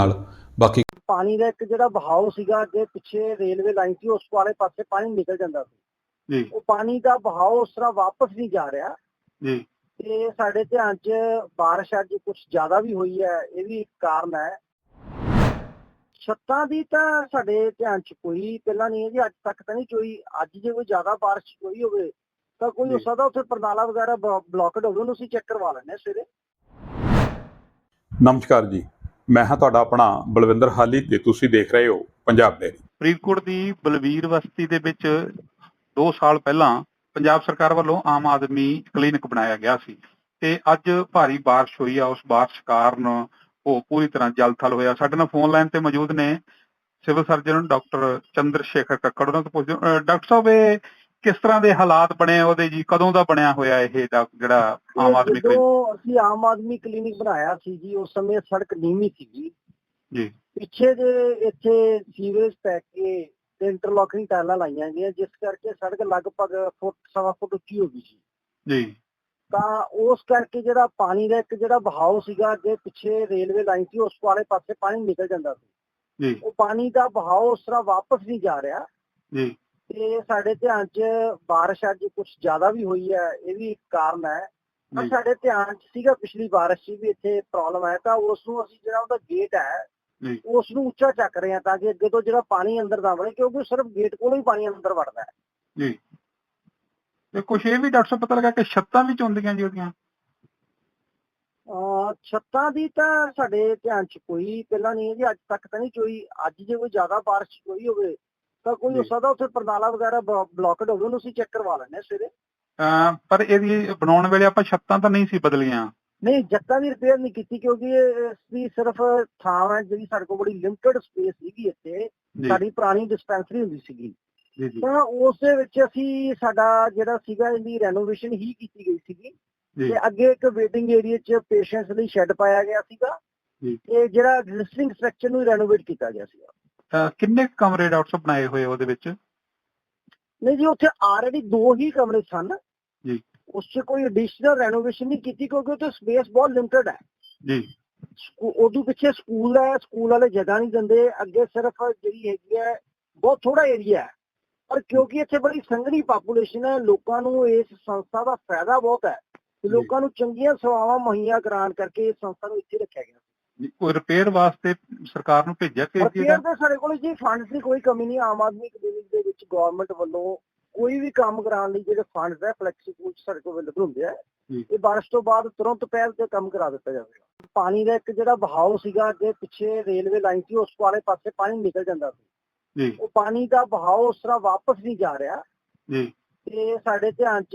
ਨਾਲ। ਬਾਕੀ ਪਾਣੀ ਦਾ ਇੱਕ ਜਿਹੜਾ ਬਹਾਓ ਸੀਗਾ ਅੱਗੇ ਪਿੱਛੇ ਰੇਲਵੇ ਲਾਈਨ ਸੀ ਉਸ ਵਾਲੇ ਪਾਸੇ ਪਾਣੀ ਨਿਕਲ ਜਾਂਦਾ ਸੀ। ਜੀ। ਉਹ ਪਾਣੀ ਦਾ ਬਹਾਓ ਉਸ ਤਰ੍ਹਾਂ ਵਾਪਸ ਨਹੀਂ ਜਾ ਰਿਹਾ। ਜੀ। ਤੇ ਸਾਡੇ ਧਿਆਨ 'ਚ ਬਾਰਿਸ਼ ਅੱਜ ਕੁਝ ਜ਼ਿਆਦਾ ਵੀ ਹੋਈ ਹੈ ਇਹ ਵੀ ਇੱਕ ਕਾਰਨ ਹੈ। ਛੱਤਾਂ ਦੀ ਤਾਂ ਸਾਡੇ ਧਿਆਨ 'ਚ ਕੋਈ ਪਹਿਲਾਂ ਨਹੀਂ ਹੈ ਜੀ ਅੱਜ ਤੱਕ ਤਾਂ ਨਹੀਂ ਕੋਈ। ਅੱਜ ਜੇ ਕੋਈ ਜ਼ਿਆਦਾ ਬਾਰਿਸ਼ ਹੋਈ ਹੋਵੇ ਤਾਂ ਕੋਈ ਹੋ। ਸਕਦਾ ਉੱਥੇ ਪਰਨਾਲਾ ਵਗੈਰਾ ਬਲੌਕਡ ਹੋਵੇ ਉਹਨੂੰ ਅਸੀਂ ਚੈੱਕ ਕਰਵਾ ਹਾਂ ਸਵੇਰੇ। ਨਮਸਕਾਰ ਜੀ। ਮੈਂ ਹਾਂ ਤੁਹਾਡਾ ਆਪਣਾ ਬਲਵਿੰਦਰ ਹਾਲੀ ਤੇ ਤੁਸੀਂ ਦੇਖ ਰਹੇ ਹੋ ਪੰਜਾਬ ਡੇਰੀ ਫਰੀਦਕੋਟ ਦੀ ਬਲਵੀਰ ਬਸਤੀ ਦੇ ਵਿੱਚ 2 ਸਾਲ ਪਹਿਲਾਂ ਪੰਜਾਬ ਸਰਕਾਰ ਵੱਲੋਂ ਆਮ ਆਦਮੀ ਕਲੀਨਿਕ ਬਣਾਇਆ ਗਿਆ ਸੀ ਤੇ ਅੱਜ ਭਾਰੀ ਬਾਰਿਸ਼ ਹੋਈ ਆ, ਉਸ ਬਾਰਿਸ਼ ਕਾਰਨ ਉਹ ਪੂਰੀ ਤਰ੍ਹਾਂ ਜਲਥਲ ਹੋਇਆ। ਸਾਡੇ ਨਾਲ ਫੋਨ ਲਾਈਨ ਤੇ ਮੌਜੂਦ ਨੇ civil surgeon doctor Chandra Shekhar Kakkar, ਉਹਨਾਂ ਤੋਂ ਪੁੱਛਦੇ ਡਾਕਟਰ ਸਾਹਿਬ, ਇਹ ਕਿਸ ਤਰ੍ਹਾਂ ਦੇ ਹਾਲਾਤ ਬਣੇ ਉਹਦੇ ਜੀ? ਕਦੋਂ ਦਾ ਬਣਿਆ ਹੋਇਆ ਇਹ ਜਿਹੜਾ ਆਮ ਆਦਮੀ ਕਲੀਨਿਕ ਅਸੀਂ ਆਮ ਆਦਮੀ ਕਲੀਨਿਕ ਬਣਾਇਆ ਸੀ ਜੀ ਉਸ ਸਮੇਂ ਸੜਕ ਨੀਵੀਂ ਸੀਗੀ। ਜੀ। ਪਿੱਛੇ ਦੇ ਇੱਥੇ ਸੀਵਰੇਜ ਪੈ ਕੇ ਤੇ ਇੰਟਰਲੋਕਿੰਗ ਟਾਇਲਾਂ ਲਾਈਆਂ ਗਈਆਂ ਜਿਸ ਕਰਕੇ ਸੜਕ ਲਗਭਗ ਫੁੱਟ ਸਵਾ ਫੁੱਟ ਉੱਚੀ ਹੋ ਗਈ ਸੀ। ਜੀ। ਤਾਂ ਉਸ ਕਰਕੇ ਜਿਹੜਾ ਪਾਣੀ ਦਾ ਇੱਕ ਜਿਹੜਾ ਬਹਾਓ ਸੀਗਾ ਅੱਗੇ ਪਿੱਛੇ ਰੇਲਵੇ ਲਾਈਨ ਸੀ ਉਸ ਵਾਲੇ ਪਾਸੇ ਪਾਣੀ ਨਿਕਲ ਜਾਂਦਾ ਸੀ। ਜੀ। ਉਹ ਪਾਣੀ ਦਾ ਬਹਾਓ ਉਸ ਤਰ੍ਹਾਂ ਵਾਪਸ ਨਹੀਂ ਜਾ ਰਿਹਾ। ਜੀ। ਤੇ ਸਾਡੇ ਧਿਆਨ 'ਚ ਬਾਰਿਸ਼ ਅੱਜ ਕੁਝ ਜ਼ਿਆਦਾ ਵੀ ਹੋਈ ਹੈ ਇਹ ਵੀ ਇੱਕ ਕਾਰਨ ਹੈ ਪਰ। ਸਾਡੇ ਧਿਆਨ 'ਚ ਸੀਗਾ ਪਿਛਲੀ ਬਾਰਿਸ਼ 'ਚ ਵੀ ਇੱਥੇ ਪ੍ਰੋਬਲਮ ਹੈ ਤਾਂ ਉਸ ਨੂੰ ਅਸੀਂ ਜਿਹੜਾ ਉਹਦਾ ਗੇਟ ਹੈ। ਉਸ ਨੂੰ ਉੱਚਾ ਚੱਕ ਰਹੇ ਹਾਂ ਤਾਂ ਕਿ ਅੱਗੇ ਤੋਂ ਜਿਹੜਾ ਪਾਣੀ ਅੰਦਰ ਨਾ ਵੜੇ ਕਿਉਂਕਿ ਸਿਰਫ ਗੇਟ ਕੋਲੋਂ ਹੀ ਪਾਣੀ ਅੰਦਰ ਵੜਦਾ ਹੈ ਜੀ ਤੇ ਕੁਛ ਇਹ ਵੀ ਡਾਕਟਰ ਸਾਹਿਬ ਪਤਾ ਲੱਗਾ ਕਿ ਛੱਤਾਂ ਵੀ ਚੁੰਦੀਆਂ ਜੀ ਉਹਦੀਆਂ ਛੱਤਾਂ ਦੀ ਤਾਂ ਸਾਡੇ ਧਿਆਨ 'ਚ ਕੋਈ ਪਹਿਲਾਂ ਨਹੀਂ ਹੈ ਜੀ ਅੱਜ ਤੱਕ ਤਾਂ ਨਹੀਂ ਕੋਈ ਅੱਜ ਜੇ ਕੋਈ ਜ਼ਿਆਦਾ ਬਾਰਿਸ਼ ਹੋਈ ਹੋਵੇ ਤਾਂ ਕੋਈ ਹੋ। ਸਕਦਾ ਉੱਥੇ ਪਰਨਾਲਾ ਵਗੈਰਾ ਬਲੌਕਡ ਹੋਵੇ ਉਹਨੂੰ ਅਸੀਂ ਚੈੱਕ ਕਰਵਾ ਹਾਂ ਸਵੇਰੇ। ਪਰ ਇਹਦੀ ਬਣਾਉਣ ਵੇਲੇ ਆਪਾਂ ਛੱਤਾਂ ਤਾਂ ਨਹੀਂ ਸੀ ਬਦਲੀਆਂ। ਨਹੀਂ ਜੱਤਾਂ ਦੀ ਰਿਪੇਅਰ ਨਹੀਂ ਕੀਤੀ ਕਿਉਂਕਿ ਇਹ ਇਸ ਦੀ ਸਿਰਫ ਥਾਂ ਹੈ ਜਿਹੜੀ ਸਾਡੇ ਕੋਲ ਬੜੀ ਲਿਮਟਿਡ ਸਪੇਸ ਸੀਗੀ ਇੱਥੇ। ਸਾਡੀ ਪੁਰਾਣੀ ਡਿਸਪੈਂਸਰੀ ਹੁੰਦੀ ਸੀਗੀ। ਜੀ ਜੀ। ਤਾਂ ਉਸ ਦੇ ਵਿੱਚ ਅਸੀਂ ਸਾਡਾ ਜਿਹੜਾ ਸੀਗਾ ਇਹਦੀ ਰੈਨੋਵੇਸ਼ਨ ਹੀ ਕੀਤੀ ਗਈ ਸੀਗੀ। ਤੇ ਅੱਗੇ ਇੱਕ ਵੇਟਿੰਗ ਏਰੀਆ 'ਚ ਪੇਸ਼ੈਂਟਸ ਲਈ ਸ਼ੈੱਡ ਪਾਇਆ ਗਿਆ ਸੀਗਾ। ਜੀ। ਤੇ ਜਿਹੜਾ ਐਗਜ਼ਿਸਟਿੰਗ ਸਟਰਕਚਰ ਨੂੰ ਰੈਨੋਵੇਟ ਕੀਤਾ ਗਿਆ ਸੀਗਾ। ਅਹ ਕਿੰਨੇ ਕੁ ਕਮਰੇ ਡਾਕਟਰ ਸਾਹਿਬ ਬਣਾਏ ਹੋਏ ਉਹਦੇ ਵਿੱਚ? ਨਹੀਂ ਜੀ ਉੱਥੇ ਆਲਰੇਡੀ ਦੋ ਹੀ ਕਮਰੇ ਸਨ। ਜੀ। ਉਸ 'ਚ ਕੋਈ ਐਡੀਸ਼ਨਲ ਰੈਨੋਵੇਸ਼ਨ ਨਹੀਂ ਕੀਤੀ ਕਿਉਂਕਿ ਉੱਥੇ ਸਪੇਸ ਬਹੁਤ ਲਿਮਟਿਡ ਹੈ। ਜੀ। ਸਕੂ- ਉਦੋਂ ਪਿੱਛੇ ਸਕੂਲ ਹੈ ਸਕੂਲ ਵਾਲੇ ਜਗ੍ਹਾ ਨਹੀਂ ਦਿੰਦੇ ਅੱਗੇ ਸਿਰਫ ਜਿਹੜੀ ਹੈਗੀ ਹੈ ਬਹੁਤ ਥੋੜਾ ਏਰੀਆ ਹੈ। ਪਰ ਕਿਉਂਕਿ ਇੱਥੇ ਬੜੀ ਸੰਘਣੀ ਪਾਪੂਲੇਸ਼ਨ ਹੈ ਲੋਕਾਂ ਨੂੰ ਇਸ ਸੰਸਥਾ ਦਾ ਫਾਇਦਾ ਬਹੁਤ ਹੈ। ਤੇ ਜੀ। ਲੋਕਾਂ ਨੂੰ ਚੰਗੀਆਂ ਸੇਵਾਵਾਂ ਮੁਹੱਈਆ ਕਰਾਉਣ ਕਰਕੇ ਇਸ ਸੰਸਥਾ ਨੂੰ ਇੱਥੇ ਰੱਖਿਆ ਗਿਆ। ਰਿਪੇਅਰ ਵਾਸਤੇ ਸਰਕਾਰ ਨੂੰ ਭੇਜਿਆ ਕਿ ਪਰ ਜੀ ਫੇਰ ਤੇ ਸਾਡੇ ਕੋਲ ਜੀ ਫੰਡਸ ਦੀ ਕੋਈ ਕਮੀ ਨਹੀਂ ਆਮ ਆਦਮੀ ਕਲੀਨਿਕ ਦੇ ਵਿੱਚ ਗਵਰਨਮੈਂਟ ਵੱਲੋਂ ਕੋਈ ਵੀ ਕੰਮ ਕਰਾਉਣ ਲਈ ਜਿਹੜੇ ਫੰਡਸ ਹੈ ਫਲੈਕਸੀ ਪੂਲ ਸਾਡੇ ਕੋਲ ਅਵੇਲੇਬਲ ਹੁੰਦੇ ਆ। ਇਹ ਬਾਰਿਸ਼ ਤੋਂ ਬਾਅਦ ਤੁਰੰਤ ਪਹਿਲ ਤੇ ਕੰਮ ਕਰਾ ਦਿੱਤਾ ਜਾਵੇਗਾ। ਪਾਣੀ ਦਾ ਇੱਕ ਜਿਹੜਾ ਬਹਾਓ ਸੀਗਾ ਅੱਗੇ ਪਿੱਛੇ ਰੇਲਵੇ ਲਾਈਨ ਸੀ ਉਸ ਵਾਲੇ ਪਾਸੇ ਪਾਣੀ ਨਿਕਲ ਜਾਂਦਾ ਸੀ। ਜੀ। ਉਹ ਪਾਣੀ ਦਾ ਬਹਾਓ ਉਸ ਤਰ੍ਹਾਂ ਵਾਪਸ ਨਹੀਂ ਜਾ ਰਿਹਾ। ਜੀ। ਤੇ ਸਾਡੇ ਧਿਆਨ 'ਚ